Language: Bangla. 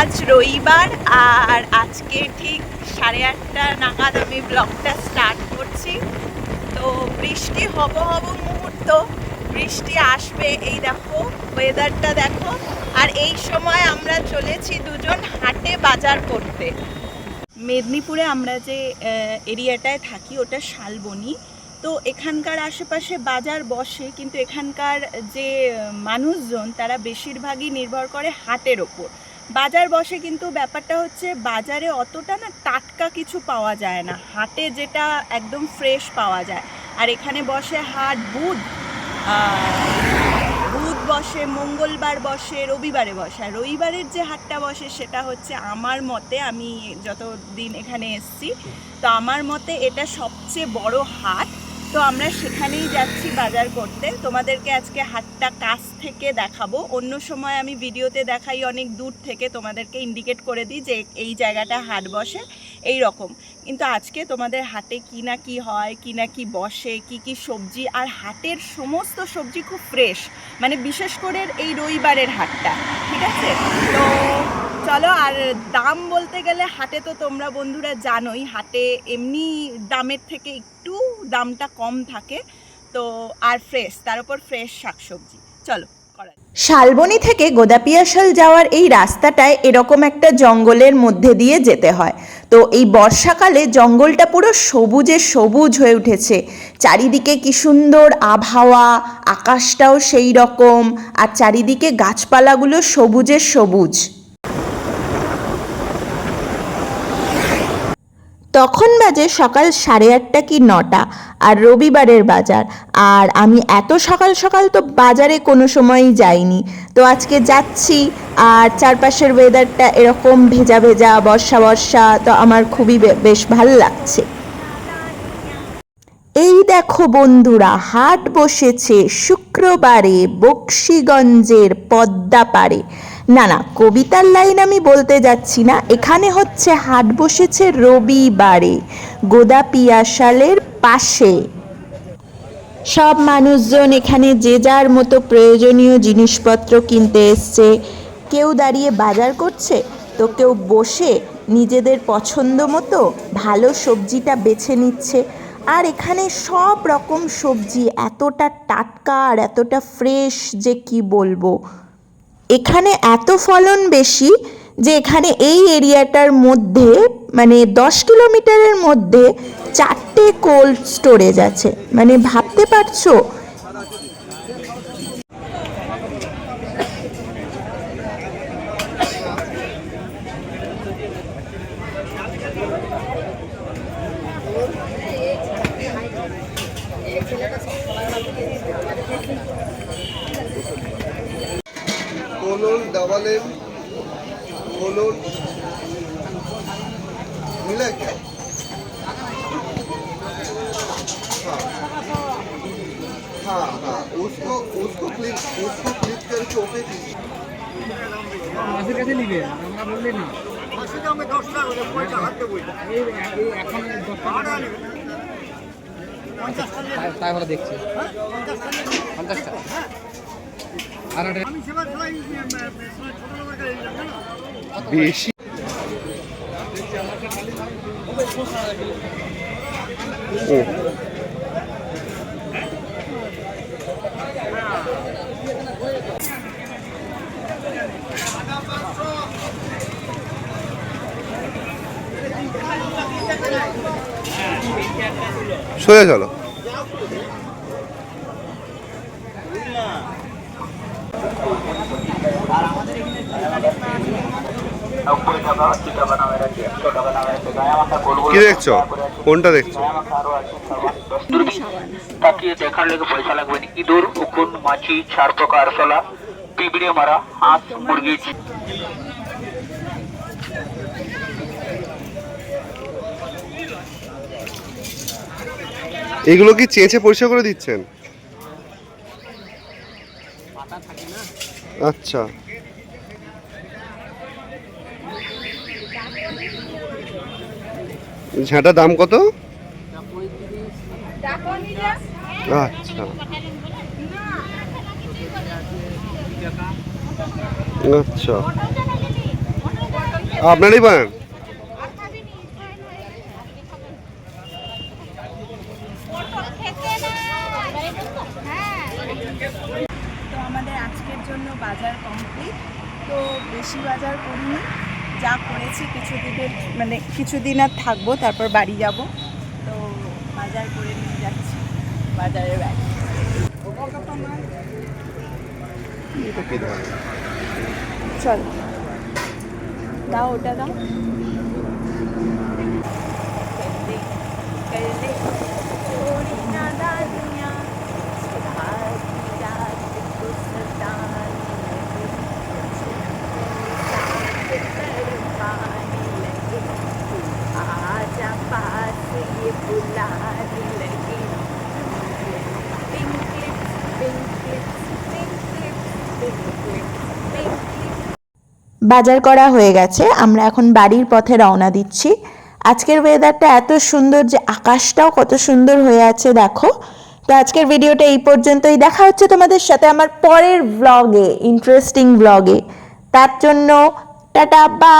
আজ রবিবার আর আজকে ঠিক সাড়ে আটটা নাগাদ আমি ব্লগটা স্টার্ট করছি। তো বৃষ্টি হব হব মুহূর্ত, বৃষ্টি আসবে, এই দেখো ওয়েদারটা দেখো। আর এই সময় আমরা চলেছি দুজন হাটে বাজার করতে। মেদিনীপুরে আমরা যে এরিয়াটায় থাকি, ওটা শালবনি। তো এখানকার আশেপাশে বাজার বসে, কিন্তু এখানকার যে মানুষজন, তারা বেশিরভাগই নির্ভর করে হাটের ওপর। বাজার বসে কিন্তু ব্যাপারটা হচ্ছে বাজারে অতটা না টাটকা কিছু পাওয়া যায় না। হাটে যেটা একদম ফ্রেশ পাওয়া যায়। আর এখানে বসে হাট, বুধ বুধ বসে, মঙ্গলবার বসে, রবিবারে বসে। আর রবিবারের যে হাটটা বসে সেটা হচ্ছে আমার মতে, আমি যতদিন এখানে এসছি, তো আমার মতে এটা সবচেয়ে বড় হাট। তো আমরা সেখানেই যাচ্ছি বাজার করতে। তোমাদেরকে আজকে হাটটা কাছ থেকে দেখাবো। অন্য সময় আমি ভিডিওতে দেখাই অনেক দূর থেকে, তোমাদেরকে ইন্ডিকেট করে দিই যে এই জায়গাটা হাট বসে এই রকম। কিন্তু আজকে তোমাদের হাটে কি না কি হয়, কি না কি বসে, কি কি সবজি, আর হাটের সমস্ত সবজি খুব ফ্রেশ মানে বিশেষ করে এই রবিবারের হাটটা, ঠিক আছে? তো চলো, আর দাম বলতে গেলে হাটে তো তোমরা বন্ধুরা জানোই, হাটে এমনি দামের থেকে একটু দামটা কম থাকে। তো, আর ফ্রেশ তার উপর ফ্রেশ শাকসবজি। চলো। শালবনি থেকে গোদাপিয়াশাল যাওয়ার এই রাস্তাটায় এরকম একটা জঙ্গলের মধ্যে দিয়ে যেতে হয়। তো, এই বর্ষাকালে জঙ্গলটা পুরো সবুজে সবুজ হয়ে উঠেছে। চারিদিকে কি সুন্দর আবহাওয়া, আকাশটাও সেই রকম, আর চারিদিকে গাছপালাগুলো সবুজে সবুজ। তখন বাজে সকাল সাড়ে আটটা কি নটা, আর রবিবারের বাজার। আর আমি এত সকাল সকাল তো বাজারে কোনো সময়ই যাইনি। তো আজকে যাচ্ছি, আর চারপাশের ওয়েদারটা এরকম ভেজা ভেজা, বর্ষা বর্ষা, তো আমার খুবই বেশ ভালো লাগছে। এই দেখো বন্ধুরা, হাট বসেছে শুক্রবারে বক্সিগঞ্জের পদ্মা পাড়ে। না না, কবিতার লাইন আমি বলতে যাচ্ছি না। এখানে হচ্ছে হাট বসেছে রবিবারে, গোদা পিয়াশালের পাশে। সব মানুষজন এখানে যে যার মতো প্রয়োজনীয় জিনিসপত্র কিনতে এসছে। কেউ দাঁড়িয়ে বাজার করছে, তো কেউ বসে নিজেদের পছন্দ মতো ভালো সবজিটা বেছে নিচ্ছে। আর এখানে সব রকম সবজি, এতটা টাটকা আর এতটা ফ্রেশ যে কি বলব। এখানে এত ফলন বেশি যে এখানে এই এরিয়াটার মধ্যে মানে দশ কিলোমিটারের মধ্যে চারটে কোল্ড স্টোরেজ আছে। মানে ভাবতে পারছ? कोलोन डबल एम कोलोन मिला क्या हाँ हाँ हाँ उसको उसको क्लिक उसको क्लिक करके ओके कीजिए মাসের কাছে নিবে আমরা বললে না এই এই এখন দশ টাকা তাই- তাই হলে দেখছি পঞ্চাশটা আর বেশি। ও। সোজা চলো। কি দেখছ? কোনটা দেখছ? তাকিয়ে দেখার লেগে পয়সা লাগবে না। ইঁদুর উকুন মাছি ছাড় পোকা আরশোলা পিঁপড়ে মারা হাঁস মুরগি। এগুলো কি চেঁচে পরিষ্কার করে দিচ্ছেন? আচ্ছা। ঝাঁটার দাম কত? আচ্ছা। আচ্ছা। আপনারই বানান তো আমাদের আজকের জন্য বাজার কমপ্লিট। তো বেশি বাজার করিনি। যা করেছি কিছু দিনের মানে কিছুদিন আর থাকব তারপর বাড়ি যাব তো বাজার করে নিয়ে যাচ্ছি বাজারে ব্যাগ চল দাও ওটা দাও Thank. বাজার করা হয়ে গেছে। আমরা এখন বাড়ির পথে রওনা দিচ্ছি। আজকের ওয়েদারটা এত সুন্দর যে আকাশটাও কত সুন্দর হয়ে আছে, দেখো। তো আজকের ভিডিওটা এই পর্যন্তই। দেখা হচ্ছে তোমাদের সাথে আমার পরের ব্লগে ইন্টারেস্টিং ব্লগে তার জন্য টাটা বা